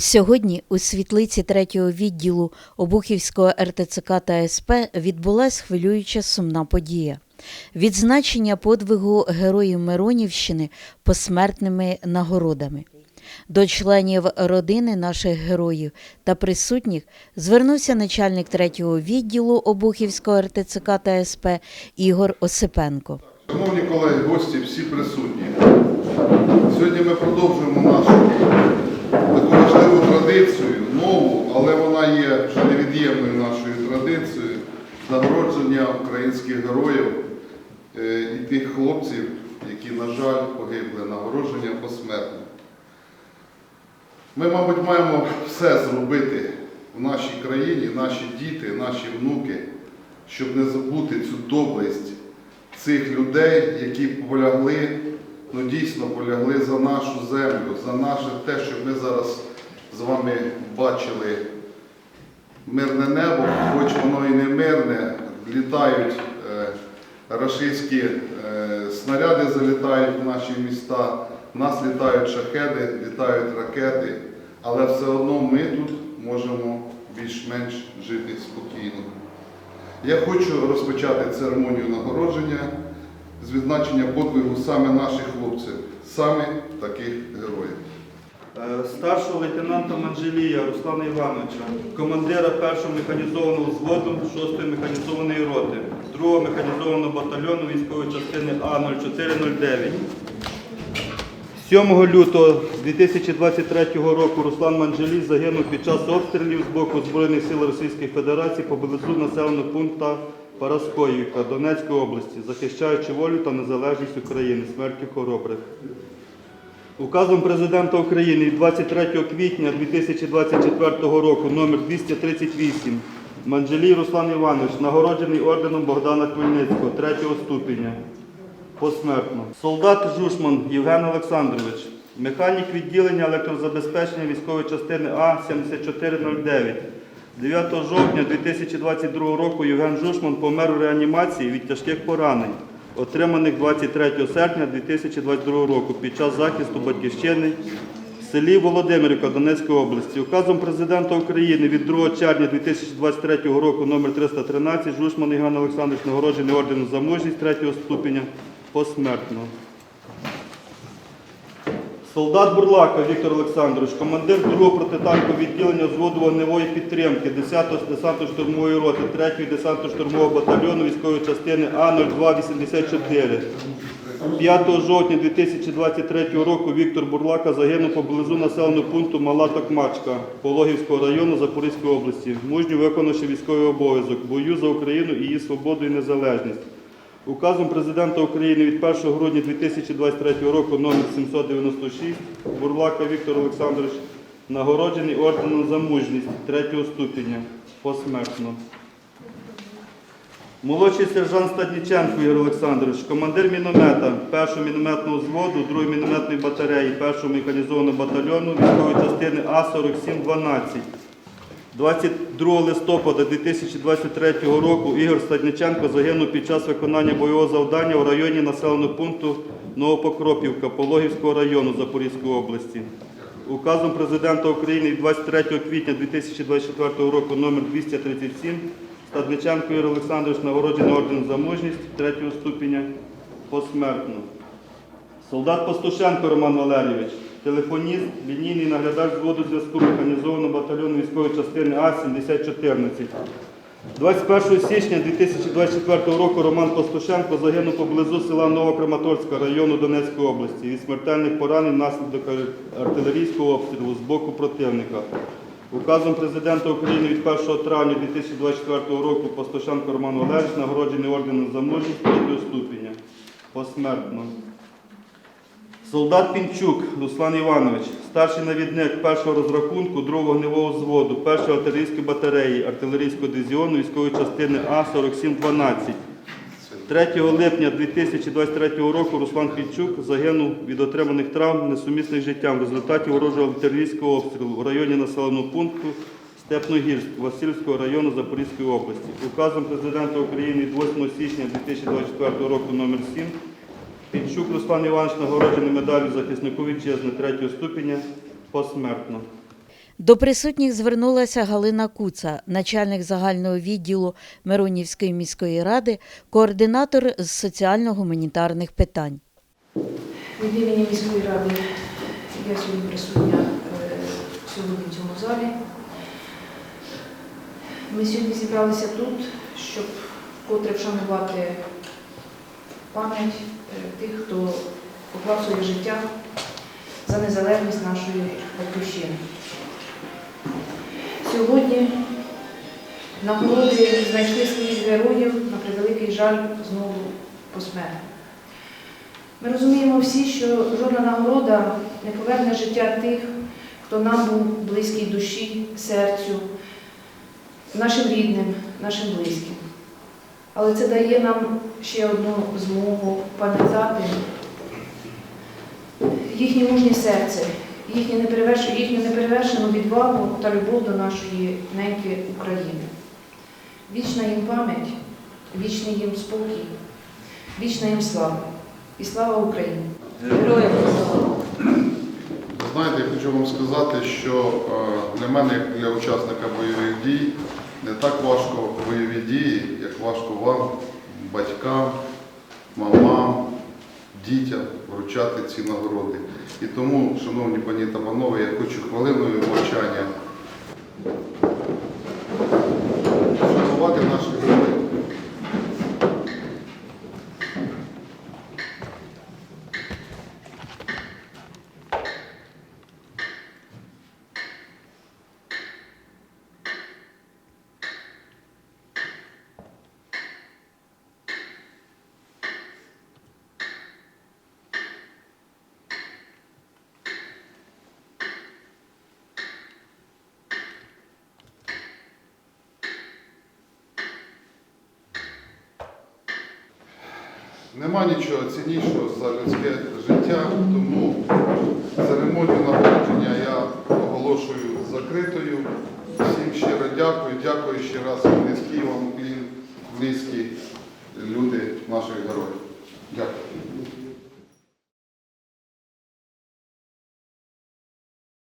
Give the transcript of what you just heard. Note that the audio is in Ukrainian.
Сьогодні у світлиці третього відділу Обухівського РТЦК та СП відбулась хвилююча сумна подія. Відзначення подвигу героїв Миронівщини посмертними нагородами. До членів родини наших героїв та присутніх звернувся начальник третього відділу Обухівського РТЦК та СП Ігор Осипенко. Шановні колеги, гості, всі присутні. Сьогодні ми продовжуємо нашу таку важливу традицію, нову, але вона є вже невід'ємною нашою традицією нагородження українських героїв е, і тих хлопців, які, на жаль, погибли, нагородження посмертно. Ми, мабуть, маємо все зробити в нашій країні, наші діти, наші внуки, щоб не забути цю доблесть цих людей, які полягли, ну дійсно полягли за нашу землю, за наше те, що ми зараз з вами бачили мирне небо, хоч воно і не мирне, літають е, рашистські е, снаряди, залітають в наші міста, в нас літають шахеди, літають ракети, але все одно ми тут можемо більш-менш жити спокійно. Я хочу розпочати церемонію нагородження з відзначення подвигу саме наших хлопців, саме таких героїв. Е, Старшого лейтенанта Манжелія Руслана Івановича, командира першого механізованого взводу 6-ї механізованої роти, 2-го механізованого батальйону військової частини А0409. 7 лютого 2023 року Руслан Манжелій загинув під час обстрілів з боку Збройних сил Російської Федерації поблизу населеного пункту Параскоївка Донецької області, захищаючи волю та незалежність України, смертю хоробрих. Указом Президента України 23 квітня 2024 року номер 238 Манджелій Руслан Іванович нагороджений орденом Богдана Хмельницького 3 ступеня посмертно. Солдат Жушман Євген Олександрович, механік відділення електрозабезпечення військової частини А7409. 9 жовтня 2022 року Євген Жушман помер у реанімації від тяжких поранень, отриманих 23 серпня 2022 року під час захисту батьківщини в селі Володимирівка Донецької області. Указом президента України від 2 червня 2023 року номер 313 Жушман Євген Олександрович нагороджений орденом за мужність 3 ступеня посмертно. Солдат Бурлака Віктор Олександрович, командир 2-го протитанкового відділення взводу вогневої підтримки 10-го десантно-штурмової роти 3-го десантно-штурмового батальйону військової частини А0284. 5 жовтня 2023 року Віктор Бурлака загинув поблизу населеного пункту Мала Токмачка Пологівського району Запорізької області, мужньо виконавши військовий обов'язок, бою за Україну і її свободу і незалежність. Указом Президента України від 1 грудня 2023 року номер 796 Бурлака Віктор Олександрович нагороджений орденом за мужність 3 ступеня посмертно. Молодший сержант Стадніченко Ігор Олександрович, командир міномета 1-го мінометного взводу, 2-ї мінометної батареї, 1-го механізованого батальйону військової частини А4712. 22 листопада 2023 року Ігор Стадніченко загинув під час виконання бойового завдання у районі населеного пункту Новопокропівка Пологівського району Запорізької області. Указом Президента України 23 квітня 2024 року номер 237 Стадниченко Ігор Олександрович нагороджений орденом за мужність 3 ступеня посмертно. Солдат Пастушенко Роман Валерійович, телефоніст, лінійний наглядач зводу зв'язку механізованого батальйону військової частини А-7014. 21 січня 2024 року Роман Пастушенко загинув поблизу села Новокраматорська району Донецької області від смертельних поранень внаслідок артилерійського обстрілу з боку противника. Указом Президента України від 1 травня 2024 року Пастушенко Роман Валерійович нагороджений орденом за мужність 3 ступеня. Посмертно. Солдат Пінчук Руслан Іванович, старший навідник першого розрахунку другого вогневого взводу, першої артилерійської батареї, артилерійського дивізіону військової частини А4712. 3 липня 2023 року Руслан Пінчук загинув від отриманих травм, несумісних життям в результаті ворожого артилерійського обстрілу у районі населеного пункту Степногірськ Васильського району Запорізької області. Указом Президента України від 8 січня 2024 року номер 7 Пінчук Руслан Іванович нагороджений медаллю захиснику вітчизни 3 ступеня посмертно. До присутніх звернулася Галина Куца, начальник загального відділу Миронівської міської ради, координатор з соціально-гуманітарних питань. Від імені міської ради я сьогодні присутня е, сьогодні в цьому залі. Ми сьогодні зібралися тут, щоб вкотре вшанувати пам'ять е, тих, хто поклав своє життя за незалежність нашої батьківщини. Сьогодні нагороди знайшли своїх героїв на превеликий жаль знову посмертно. Ми розуміємо всі, що жодна нагорода не поверне життя тих, хто нам був близький душі, серцю, нашим рідним, нашим близьким. Але це дає нам ще одну змогу пам'ятати їхнє мужнє серце, їхнє неперевершену, їхню неперевершену відвагу та любов до нашої неньки України. Вічна їм пам'ять, вічний їм спокій, вічна їм слава. І слава Україні! Героям слава! Ви знаєте, я хочу вам сказати, що е, для мене, як для учасника бойових дій, не так важко бойові дії, як важко вам, батькам, мамам, дітям вручати ці нагороди. І тому, шановні пані та панове, я хочу хвилиною мовчання Нема нічого ціннішого за людське життя, тому церемонію нагородження я оголошую закритою. Всім щиро дякую, дякую ще раз низький вам, і близькі люди наших героїв. Дякую.